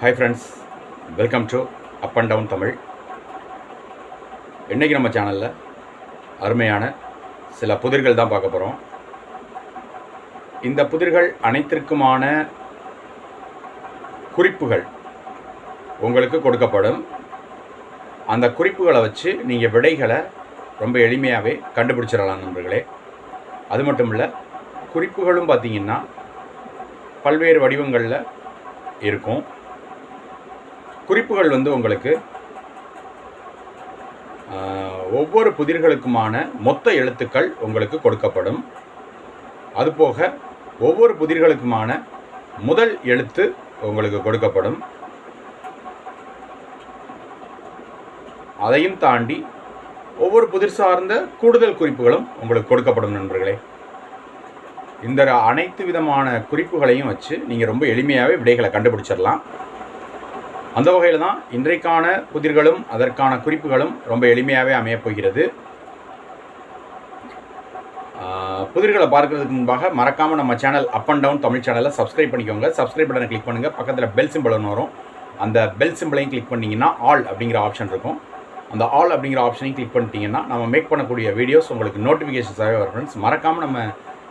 Hi friends welcome to Up and Down Tamil இன்றைக்கி நம்ம சேனலில் அருமையான சில புதிர்கள் தான் பார்க்க போகிறோம் இந்த புதிர்கள் அனைத்திற்குமான குறிப்புகள் உங்களுக்கு கொடுக்கப்படும். அந்த குறிப்புகளை வச்சு நீங்கள் விடைகளை ரொம்ப எளிமையாகவே கண்டுபிடிச்சிடலாம் நண்பர்களே. அது மட்டும் இல்லை குறிப்புகளும் பார்த்தீங்கன்னா பல்வேறு வடிவங்களில் இருக்கும். குறிப்புகள் வந்து உங்களுக்கு ஒவ்வொரு புதிர்களுக்குமான மொத்த எழுத்துக்கள் உங்களுக்கு கொடுக்கப்படும். அதுபோக ஒவ்வொரு புதிர்களுக்குமான முதல் எழுத்து உங்களுக்கு கொடுக்கப்படும். அதையும் தாண்டி ஒவ்வொரு புதிர் சார்ந்த கூடுதல் குறிப்புகளும் உங்களுக்கு கொடுக்கப்படும் நண்பர்களே. இந்த அனைத்து விதமான குறிப்புகளையும் வச்சு நீங்கள் ரொம்ப எளிமையாகவே விடைகளை கண்டுபிடிச்சிடலாம். அந்த வகையில் தான் இன்றைக்கான புதிர்களும் அதற்கான குறிப்புகளும் ரொம்ப எளிமையாகவே அமையப்போகிறது புதிர்களை பார்க்கறதுக்கு முன்பாக மறக்காமல் நம்ம channel Up and Down Tamil சேனலை சப்ஸ்கிரைப் பண்ணிக்கோங்க. சப்ஸ்கிரைப் பட்டனை கிளிக் பண்ணுங்கள் பக்கத்தில் பெல் சிம்பிள் ஒன்று வரும். அந்த பெல் சிம்பிளையும் கிளிக் பண்ணிங்கன்னா ஆல் அப்படிங்கிற ஆப்ஷன் இருக்கும். அந்த ஆல் அப்படிங்கிற ஆப்ஷனையும் கிளிக் பண்ணிட்டீங்கன்னா நம்ம மேக் பண்ணக்கூடிய வீடியோஸ் உங்களுக்கு நோட்டிஃபிகேஷன்ஸாகவே வரும் ஃப்ரெண்ட்ஸ் மறக்காமல் நம்ம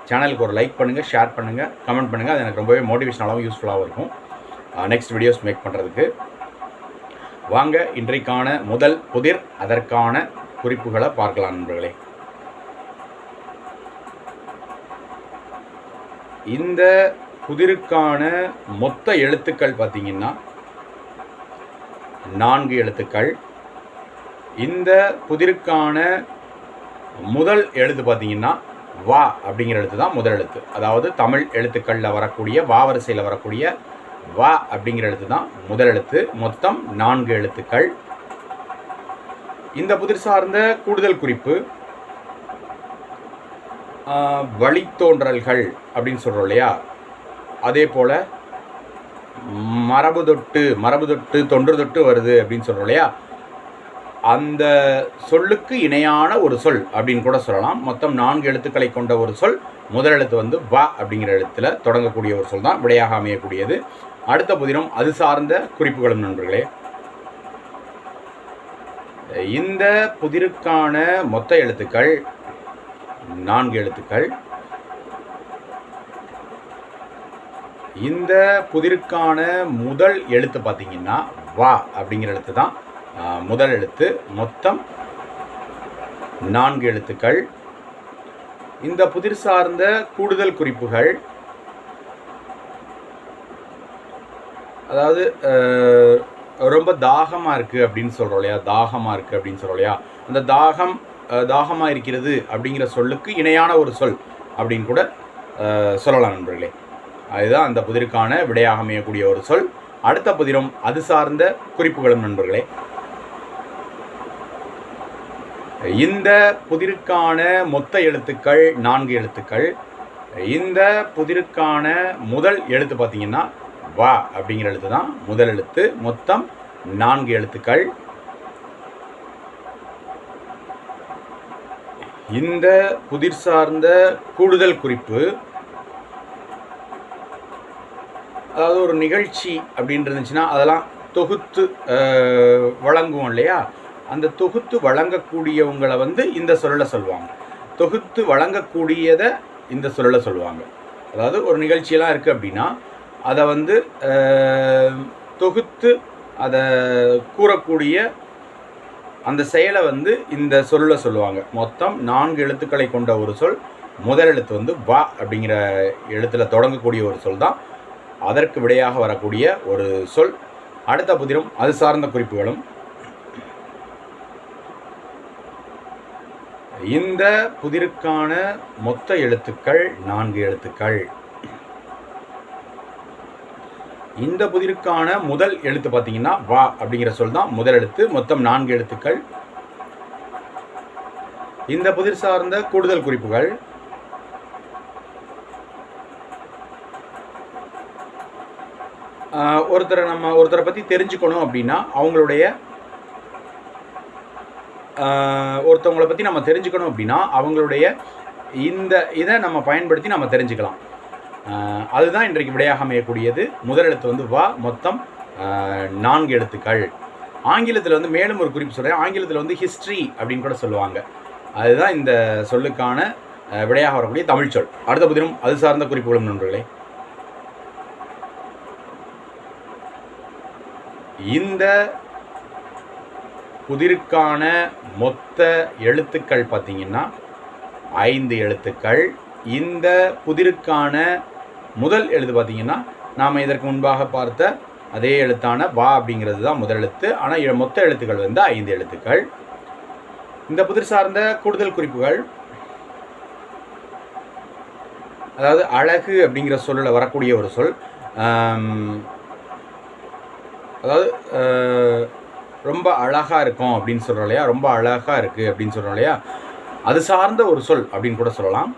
சேனலுக்கு ஒரு லைக் பண்ணுங்கள் ஷேர் பண்ணுங்கள் கமெண்ட் பண்ணுங்கள் அது எனக்கு ரொம்பவே மோட்டிவேஷனலாகவும் யூஸ்ஃபுல்லாகவும் இருக்கும். நெக்ஸ்ட் வீடியோஸ் மேக் பண்ணுறதுக்கு வாங்க இன்றைக்கான முதல் புதிர் அதற்கான குறிப்புகளை பார்க்கலாம் நண்பர்களே. இந்த புதிருக்கான மொத்த எழுத்துக்கள் பார்த்தீங்கன்னா நான்கு எழுத்துக்கள். இந்த புதிருக்கான முதல் எழுத்து பார்த்தீங்கன்னா வா அப்படிங்கிற எழுத்து தான் முதல் எழுத்து. அதாவது தமிழ் எழுத்துக்களில் வரக்கூடிய வா வரிசையில் வரக்கூடிய வா அப்படிங்கிற எழுத்து தான் முதல் எழுத்து. மொத்தம் நான்கு எழுத்துக்கள். இந்த புதிர் சார்ந்த கூடுதல் குறிப்பு வழித்தோன்றல்கள் அப்படின்னு சொல்கிறோம் இல்லையா? அதே போல் மரபு தொட்டு மரபு தொட்டு தொன்று தொட்டு வருது அப்படின்னு சொல்கிறோம் இல்லையா? அந்த சொல்லுக்கு இணையான ஒரு சொல் அப்படின்னு கூட சொல்லலாம். மொத்தம் நான்கு எழுத்துக்களை கொண்ட ஒரு சொல் முதல் எழுத்து வந்து வ அப்படிங்கிற எழுத்தில் தொடங்கக்கூடிய ஒரு சொல் தான் விடையாக அமையக்கூடியது. அடுத்த புதினம் அது சார்ந்த குறிப்புகளும் நண்பர்களே. இந்த புதிருக்கான மொத்த எழுத்துக்கள் நான்கு எழுத்துக்கள். இந்த புதிருக்கான முதல் எழுத்து பார்த்தீங்கன்னா வா அப்படிங்கிற எழுத்து தான். முதல் எழுத்து. மொத்தம் நான்கு எழுத்துக்கள். இந்த புதிர் சார்ந்த கூடுதல் குறிப்புகள் அதாவது ரொம்ப தாகமாக இருக்குது அப்படின்னு சொல்கிறோம் இல்லையா? தாகமாக இருக்குது அப்படின்னு சொல்கிறோம் இல்லையா? அந்த தாகம் தாகமாக இருக்கிறது அப்படிங்கிற சொல்லுக்கு இணையான ஒரு சொல் அப்படின்னு கூட சொல்லலாம் நண்பர்களே. அதுதான் அந்த புதிருக்கான விடையாக அமையக்கூடிய ஒரு சொல். அடுத்த புதிரும் அது சார்ந்த குறிப்புகளும் நண்பர்களே. இந்த புதிருக்கான மொத்த எழுத்துக்கள் நான்கு எழுத்துக்கள். இந்த புதிருக்கான முதல் எழுத்து பார்த்தீங்கன்னா வா அப்படிங்கிற எழுத்து தான் முதல் எழுத்து. மொத்தம் நான்கு எழுத்துக்கள். இந்த புதிர் சார்ந்த கூடுதல் குறிப்பு அதாவது ஒரு நிகழ்ச்சி அப்படின்னு இருந்துச்சுன்னா அதெல்லாம் தொகுத்து வழங்குவோம் இல்லையா? அந்த தொகுத்து வழங்கக்கூடியவங்களை வந்து இந்த சொல்லில் சொல்லுவாங்க. தொகுத்து வழங்கக்கூடியதை இந்த சொல்லில் சொல்லுவாங்க. அதாவது ஒரு நிகழ்ச்சியெல்லாம் இருக்குது அப்படின்னா அதை வந்து தொகுத்து அதை கூறக்கூடிய அந்த செயலை வந்து இந்த சொல்ல சொல்லுவாங்க. மொத்தம் நான்கு எழுத்துக்களை கொண்ட ஒரு சொல் முதல் எழுத்து வந்து வா அப்படிங்கிற எழுத்தில் தொடங்கக்கூடிய ஒரு சொல் தான். அதற்கு விடையாக வரக்கூடிய ஒரு சொல். அடுத்த புதிரும் அது சார்ந்த குறிப்புகளும். இந்த புதிருக்கான மொத்த எழுத்துக்கள் நான்கு எழுத்துக்கள். இந்த புதிருக்கான முதல் எழுத்து பார்த்தீங்கன்னா வா அப்படிங்கிற சொல் தான் முதல் எழுத்து. மொத்தம் நான்கு எழுத்துக்கள். இந்த புதிர் சார்ந்த கூடுதல் குறிப்புகள். ஒருத்தரை நம்ம ஒருத்தரை பற்றி தெரிஞ்சுக்கணும் அப்படின்னா அவங்களுடைய ஒருத்தவங்களை பற்றி நம்ம தெரிஞ்சுக்கணும் அப்படின்னா அவங்களுடைய இந்த இதை நம்ம பயன்படுத்தி நம்ம தெரிஞ்சுக்கலாம். அதுதான் இன்றைக்கு விடையாக அமையக்கூடியது. முதல் எழுத்து வந்து வா மொத்தம் நான்கு எழுத்துக்கள். ஆங்கிலத்தில் வந்து மேலும் ஒரு குறிப்பு சொல்கிறேன் ஆங்கிலத்தில் வந்து ஹிஸ்ட்ரி அப்படின்னு கூட சொல்லுவாங்க. அதுதான் இந்த சொல்லுக்கான விடையாக வரக்கூடிய தமிழ் சொல். அடுத்த புதினம் அது சார்ந்த குறிப்புகளும் நண்பர்களே. இந்த புதிருக்கான மொத்த எழுத்துக்கள் பார்த்தீங்கன்னா ஐந்து எழுத்துக்கள். இந்த புதிருக்கான முதல் எழுது பார்த்தீங்கன்னா நாம் இதற்கு முன்பாக பார்த்த அதே எழுத்தான வா அப்படிங்கிறது தான் முதல் எழுத்து. ஆனால் மொத்த எழுத்துக்கள் வந்து ஐந்து எழுத்துக்கள். இந்த புதிர் சார்ந்த கூடுதல் குறிப்புகள். அதாவது அழகு அப்படிங்கிற சொல்லில் வரக்கூடிய ஒரு சொல். அதாவது ரொம்ப அழகாக இருக்கும் அப்படின்னு சொல்கிறோம் இல்லையா? ரொம்ப அழகாக இருக்குது அப்படின்னு சொல்கிறோம் இல்லையா? அது சார்ந்த ஒரு சொல் அப்படின்னு கூட சொல்லலாம்.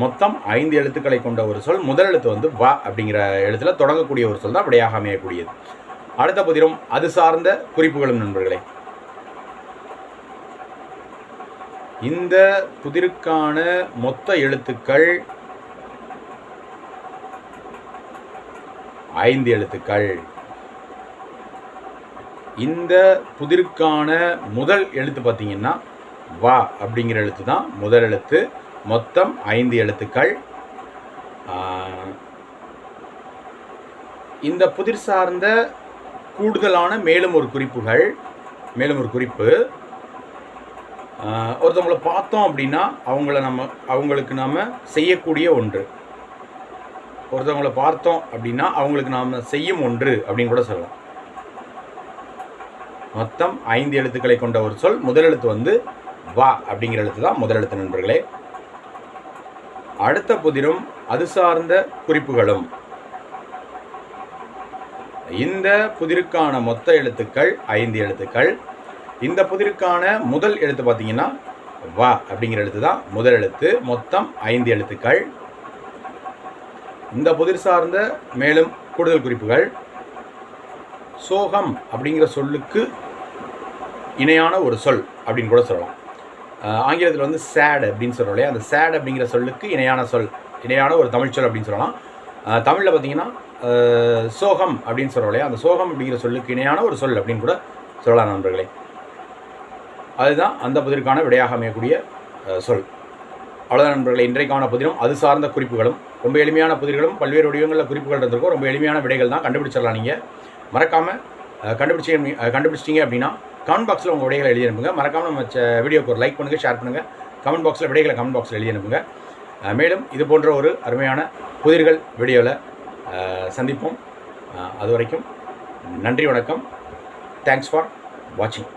மொத்தம் ஐந்து எழுத்துக்களை கொண்ட ஒரு சொல். முதல் எழுத்து வந்து வ அப்படிங்கிற எழுத்துல தொடங்கக்கூடிய ஒரு சொல் தான் விடையாக அமையக்கூடியது. அடுத்த புதிரும் அது சார்ந்த குறிப்புகளும் நண்பர்களே. இந்த புதிருக்கான மொத்த எழுத்துக்கள் ஐந்து எழுத்துக்கள். இந்த புதிருக்கான முதல் எழுத்து பார்த்தீங்கன்னா வா அப்படிங்கிற எழுத்து தான் முதல் எழுத்து. மொத்தம் ஐந்து எழுத்துக்கள். இந்த புதிர் சார்ந்த கூடுதலான மேலும் ஒரு குறிப்புகள் மேலும் ஒரு குறிப்பு. ஒருத்தவங்களை ஒருத்தவங்கள பார்த்தோம் அப்படின்னா அவங்கள நம்ம அவங்களுக்கு நாம் செய்யக்கூடிய ஒன்று. ஒருத்தவங்களை பார்த்தோம் அப்படின்னா அவங்களுக்கு நாம் செய்யும் ஒன்று அப்படின்னு கூட சொல்லலாம். மொத்தம் ஐந்து எழுத்துக்களை கொண்ட ஒரு சொல். முதல் எழுத்து வந்து வா அப்படிங்கிற எழுத்து தான் முதல் எழுத்து நண்பர்களே. அடுத்த புதிரும் அது சார்ந்த குறிப்புகளும். இந்த புதிருக்கான மொத்த எழுத்துக்கள் ஐந்து எழுத்துக்கள். இந்த புதிருக்கான முதல் எழுத்து பார்த்தீங்கன்னா வா அப்படிங்கிற எழுத்து தான் முதல் எழுத்து. மொத்தம் ஐந்து எழுத்துக்கள். இந்த புதிர் சார்ந்த மேலும் கூடுதல் குறிப்புகள். சோகம் அப்படிங்கிற சொல்லுக்கு இணையான ஒரு சொல் அப்படின்னு கூட சொல்லலாம். ஆங்கிலத்தில் வந்து சேட் அப்படின்னு சொல்கிறோம் இல்லையா? அந்த சேட் அப்படிங்கிற சொல்லுக்கு இணையான சொல் இணையான ஒரு தமிழ் சொல் அப்படின்னு சொல்லலாம். தமிழில் பார்த்தீங்கன்னா சோகம் அப்படின்னு சொல்கிறோம் இல்லையா? அந்த சோகம் அப்படிங்கிற சொல்லுக்கு இணையான ஒரு சொல் அப்படின்னு கூட சொல்லலாம் நண்பர்களே. அதுதான் அந்த புதிருக்கான விடையாக அமையக்கூடிய சொல். அவ்வளோதான் நண்பர்களே இன்றைக்கான புதிரும் அது சார்ந்த குறிப்புகளும் ரொம்ப எளிமையான புதிர்களும் பல்வேறு வடிவங்களில் குறிப்புகள் இருந்திருக்கும். ரொம்ப எளிமையான விடைகள் தான் கண்டுபிடிச்சிடலாம் நீங்கள் மறக்காமல் கண்டுபிடிச்சி கண்டுபிடிச்சிட்டிங்க அப்படின்னா கமெண்ட் பாக்ஸில் உங்கள் விடைகளை எழுதி அனுப்புங்க. மறக்காமல் நம்ம வீடியோக்கு ஒரு லைக் பண்ணுங்கள் ஷேர் பண்ணுங்கள் கமெண்ட் பாக்ஸில் விடைகளை கமெண்ட் பாக்ஸில் எழுதி அனுப்புங்க. மேலும் இது போன்ற ஒரு அருமையான புதிர்கள் வீடியோவில் சந்திப்போம். அது வரைக்கும் நன்றி வணக்கம். தேங்க்ஸ் ஃபார் வாட்சிங்